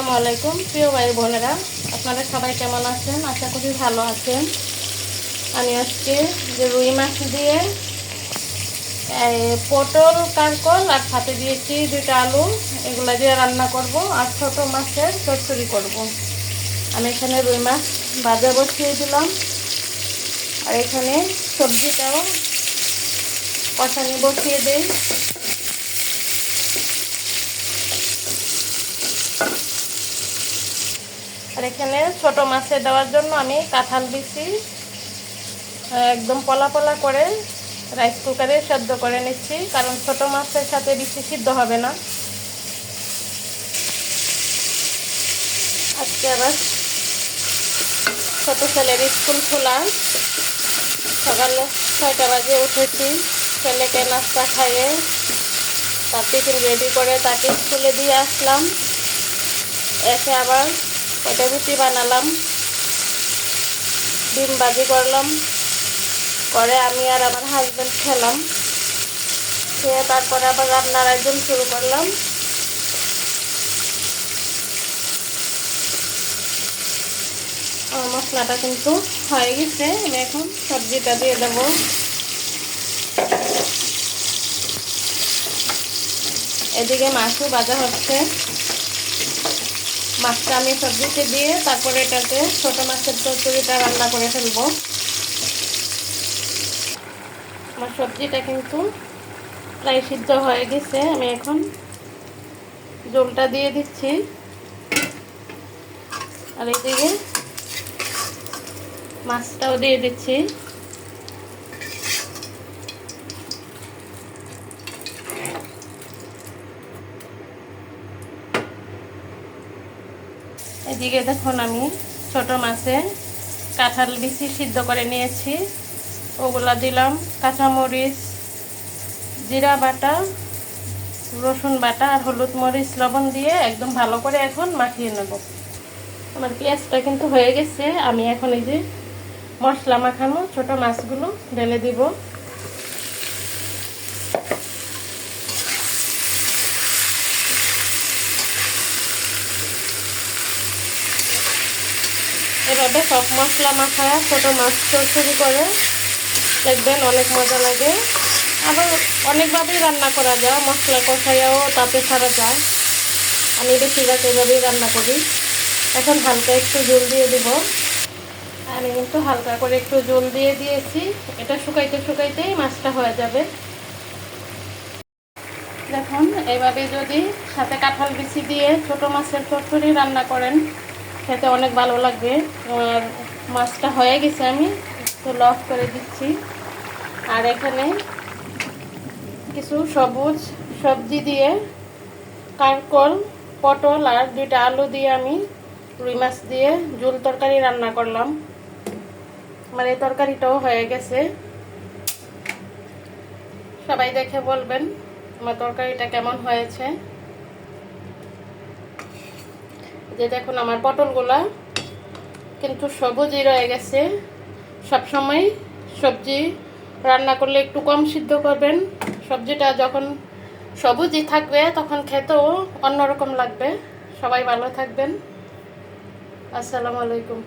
আসসালামু আলাইকুম, প্রিয় ভাই বোনেরা। আপনারা সবাই কেমন আছেন? আশা করি ভালো আছেন। আমি আজকে যে রুই মাছ দিয়ে পটল কারকল আর সাথে দিয়েছি দুইটা আলু, এগুলো দিয়ে রান্না করব আর ছোট মাছের চচ্চড়ি করব। আমি এখানে রুই মাছ ভাজা বসিয়ে দিলাম। আর এখানে সবজিটাও কষানি বসিয়ে দিই। আর এখানে ছোট মাছে দেওয়ার জন্য আমি কাঁঠাল দিছি একদম পলা পলা করে রাইস কুকারে সেদ্ধ করে নিচ্ছি, কারণ ছোট মাছের সাথে বেশি সিদ্ধ হবে না। আজকে আবার ছোট ছেলের স্কুল খোলা। সকালে ছয়টা বাজে উঠেছি, ছেলেকে নাস্তা খাইয়ে তার টিফিন রেডি করে তাকে স্কুলে দিয়ে আসলাম। এসে আবার কয়টা রুটি বানালাম, ডিম বাজি করলাম, করে আমি আর আমার হাজব্যান্ড খেলাম। খেয়ে তারপরে আবার রান্নার আয়োজন শুরু করলাম। মশলাটা কিন্তু হয়ে গেছে, আমি এখন সবজিটা দিয়ে দেবো। এদিকে মাছও ভাজা হচ্ছে। মাছটা আমি সবজিতে দিয়ে তারপরে এটাতে ছোটো মাছের চচড়িটা রান্না করে ফেলব। আমার সবজিটা কিন্তু প্রায় সিদ্ধ হয়ে গেছে, আমি এখন জলটা দিয়ে দিচ্ছি। আর এদিকে মাছটাও দিয়ে দিচ্ছি। এদিকে দেখুন আমি ছোট মাছে কাঁঠাল বিচি সিদ্ধ করে নিয়েছি। ওগুলা দিলাম কাঁচামরিচ, জিরা বাটা, রসুন বাটা আর হলুদ মরিচ, লবণ দিয়ে একদম ভালো করে এখন মাখিয়ে নেব। আমার পেঁয়াজটা কিন্তু হয়ে গেছে, আমি এখন এই যে মশলা মাখানো ছোট মাছগুলো ঢেলে দিব। এভাবে সব মশলা মাখায়, ছোটো মাছ চড়চড়ি করে। দেখবেন অনেক মজা লাগে। আবার অনেকভাবেই রান্না করা যায়, মশলা কষাইয়াও তাতে ছাড়া যায়। আমি বেশিরভাগ এভাবেই রান্না করি। এখন হালকা একটু জল দিয়ে দিব। আমি কিন্তু হালকা করে একটু জল দিয়ে দিয়েছি। এটা শুকাইতে শুকাইতেই মাছটা হয়ে যাবে। দেখুন এইভাবে যদি সাথে কাঁঠাল বিচি দিয়ে ছোট মাছের চচ্চড়ি রান্না করেন খেতে অনেক ভালো লাগবে। আর মাছটা হয়ে গেছে আমি, একটু লফ করে দিচ্ছি। আর এখানে কিছু সবুজ সবজি দিয়ে কারকল পটল আর দুইটা আলু দিয়ে আমি রুই মাছ দিয়ে ঝুল তরকারি রান্না করলাম। আমার এই তরকারিটাও হয়ে গেছে। সবাই দেখে বলবেন আমার তরকারিটা কেমন হয়েছে। যে দেখুন আমার পটলগুলা কিন্তু সবুজই রয়ে গেছে। সবসময় সবজি রান্না করলে একটু কম সিদ্ধ করবেন। সবজিটা যখন সবুজই থাকবে তখন খেতেও অন্যরকম লাগবে। সবাই ভালো থাকবেন। আসসালামু আলাইকুম।